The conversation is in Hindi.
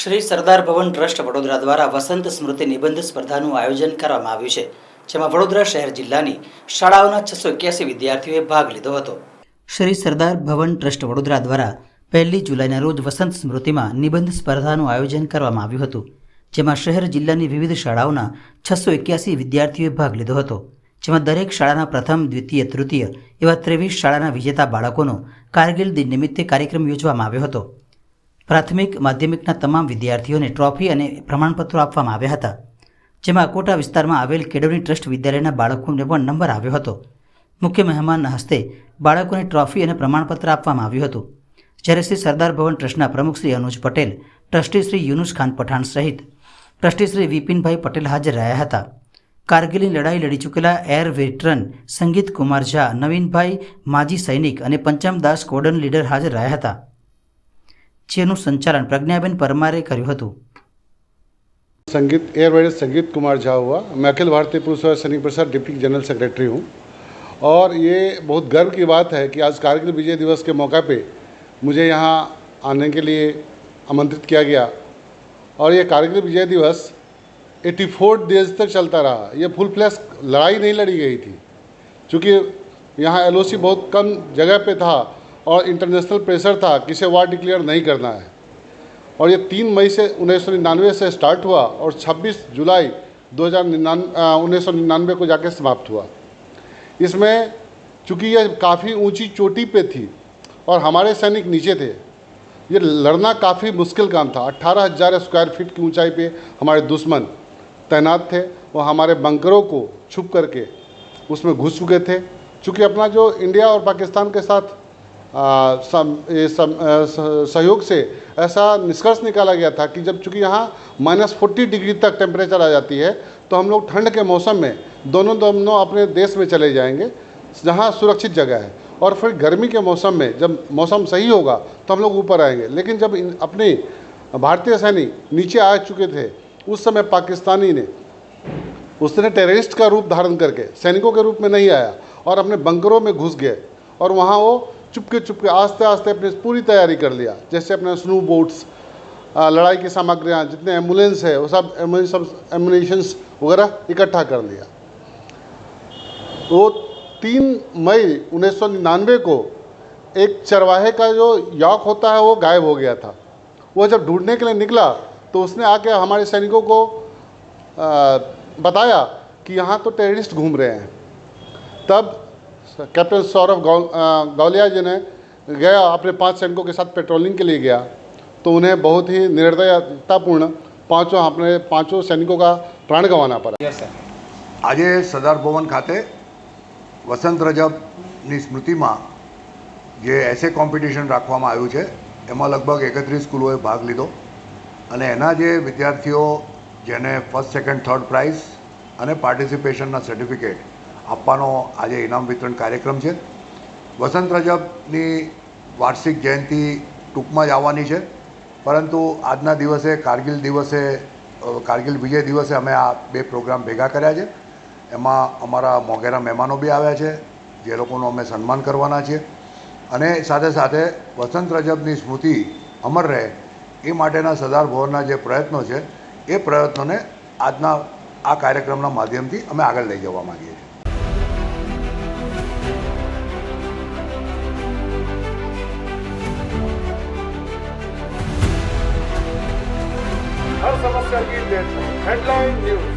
શ્રી સરદાર ભવન ટ્રસ્ટ વડોદરા દ્વારા વસંત સ્મૃતિ નિબંધ સ્પર્ધાનું આયોજન કરવામાં આવ્યું છે, જેમાં વડોદરા શહેર જિલ્લાની શાળાઓના છસો એક્યાસી વિદ્યાર્થીઓએ ભાગ લીધો હતો. શ્રી સરદાર ભવન ટ્રસ્ટ વડોદરા દ્વારા પહેલી જુલાઈના રોજ વસંત સ્મૃતિમાં નિબંધ સ્પર્ધાનું આયોજન કરવામાં આવ્યું હતું, જેમાં શહેર જિલ્લાની વિવિધ શાળાઓના છસો એક્યાસી વિદ્યાર્થીઓએ ભાગ લીધો હતો, જેમાં દરેક શાળાના પ્રથમ, દ્વિતીય, તૃતીય એવા ત્રેવીસ શાળાના વિજેતા બાળકોનો કારગિલ દિન નિમિત્તે કાર્યક્રમ યોજવામાં આવ્યો હતો. પ્રાથમિક માધ્યમિકના તમામ વિદ્યાર્થીઓને ટ્રોફી અને પ્રમાણપત્રો આપવામાં આવ્યા હતા. જેમાં કોટા વિસ્તારમાં આવેલ કેળવણી ટ્રસ્ટ વિદ્યાલયના બાળકોને પણ નંબર આવ્યો હતો. મુખ્ય મહેમાનના હસ્તે બાળકોને ટ્રોફી અને પ્રમાણપત્ર આપવામાં આવ્યું હતું. જ્યારે શ્રી સરદાર ભવન ટ્રસ્ટના પ્રમુખ શ્રી અનુજ પટેલ, ટ્રસ્ટી શ્રી યુનુસ ખાન પઠાણ સહિત ટ્રસ્ટી શ્રી વિપિનભાઈ પટેલ હાજર રહ્યા હતા. કારગિલની લડાઈ લડી ચૂકેલા એર વેટરન સંગીત કુમાર ઝા નવીનભાઈ માજી સૈનિક અને પંચમદાસ કોડન લીડર હાજર રહ્યા હતા જેનું સંચાલન પ્રજ્ઞાબેન પરમારે કર્યું હતું संगीत एयरवेज संगीत कुमार झा हुआ मैं अखिल भारतीय पुरुष और सैनिक परिषद डिप्टी जनरल सेक्रेटरी हूँ और ये बहुत गर्व की बात है कि आज कारगिल विजय दिवस के मौका पे मुझे यहाँ आने के लिए आमंत्रित किया गया और ये कारगिल विजय दिवस 84 डेज़ तक चलता रहा। ये फुल फ्लैश लड़ाई नहीं लड़ी गई थी। चूँकि यहाँ एलओसी बहुत कम जगह पे था और इंटरनेशनल प्रेशर था कि इसे वार डिक्लेयर नहीं करना है। और ये तीन मई से उन्नीस सौ निन्यानवे से स्टार्ट हुआ और 26 जुलाई दो हज़ार को जाके समाप्त हुआ। इसमें चूँकि यह काफ़ी ऊँची चोटी पे थी और हमारे सैनिक नीचे थे, ये लड़ना काफ़ी मुश्किल काम था। अट्ठारह हज़ार स्क्वायर फीट की ऊंचाई पे हमारे दुश्मन तैनात थे, वो हमारे बंकरों को छुप करके उसमें घुस चुके थे। चूँकि अपना जो इंडिया और पाकिस्तान के साथ सहयोग से ऐसा निष्कर्ष निकाला गया था कि जब चूँकि यहाँ माइनस फोर्टी डिग्री तक टेम्परेचर आ जाती है तो हम लोग ठंड के मौसम में दोनों दोनों अपने देश में चले जाएँगे, जहाँ सुरक्षित जगह है। और फिर गर्मी के मौसम में जब मौसम सही होगा तो हम लोग ऊपर आएँगे। लेकिन जब अपने भारतीय सैनिक नीचे आ चुके थे उस समय पाकिस्तानी ने उसने टेररिस्ट का रूप धारण करके, सैनिकों के रूप में नहीं आया और अपने बंकरों में घुस गए और वहाँ वो चुपके चुपके आस्ते आस्ते अपनी पूरी तैयारी कर लिया। जैसे अपने स्नो बोट्स लड़ाई की सामग्रियाँ, जितने एंबुलेंस है, वो सब एंबुलेंस, सब एम्बुलेशंस वगैरह इकट्ठा कर लिया। वो तीन मई उन्नीस सौ निन्यानवे को एक चरवाहे का जो यॉक होता है, वो गायब हो गया था। वो जब ढूँढने के लिए निकला तो उसने आके हमारे सैनिकों को आ, बताया कि यहाँ तो टेररिस्ट घूम रहे हैं तब कैप्टन सौरभ गौ अ, गौलिया जी ने गया अपने पांच सैनिकों के साथ पेट्रोलिंग के लिए गया तो उन्हें बहुत ही निर्दयतापूर्ण पांचों अपने पांचों सैनिकों का प्राण गंवाना पड़ा આજે સરદાર ભવન ખાતે વસંત રજબની સ્મૃતિમાં જે એસે કોમ્પિટિશન રાખવામાં આવ્યું છે એમાં લગભગ એકત્રીસ સ્કૂલોએ ભાગ લીધો અને એના જે વિદ્યાર્થીઓ જેને ફર્સ્ટ સેકન્ડ થર્ડ પ્રાઇઝ અને પાર્ટિસિપેશનના સર્ટિફિકેટ આપવાનો આજે ઇનામ વિતરણ કાર્યક્રમ છે. વસંત રજબની વાર્ષિક જયંતિ ટૂંકમાં જ આવવાની છે. પરંતુ આજના દિવસે કારગિલ દિવસે કારગિલ વિજય દિવસે અમે આ બે પ્રોગ્રામ ભેગા કર્યા છે. એમાં અમારા મોઘેરા મહેમાનો બી આવ્યા છે, જે લોકોનું અમે સન્માન કરવાના છીએ. અને સાથે સાથે વસંત રજબની સ્મૃતિ અમર રહે એ માટેના સરદાર ભવનના જે પ્રયત્નો છે, એ પ્રયત્નોને આજના આ કાર્યક્રમના માધ્યમથી અમે આગળ લઈ જવા માંગીએ છીએ. Headline news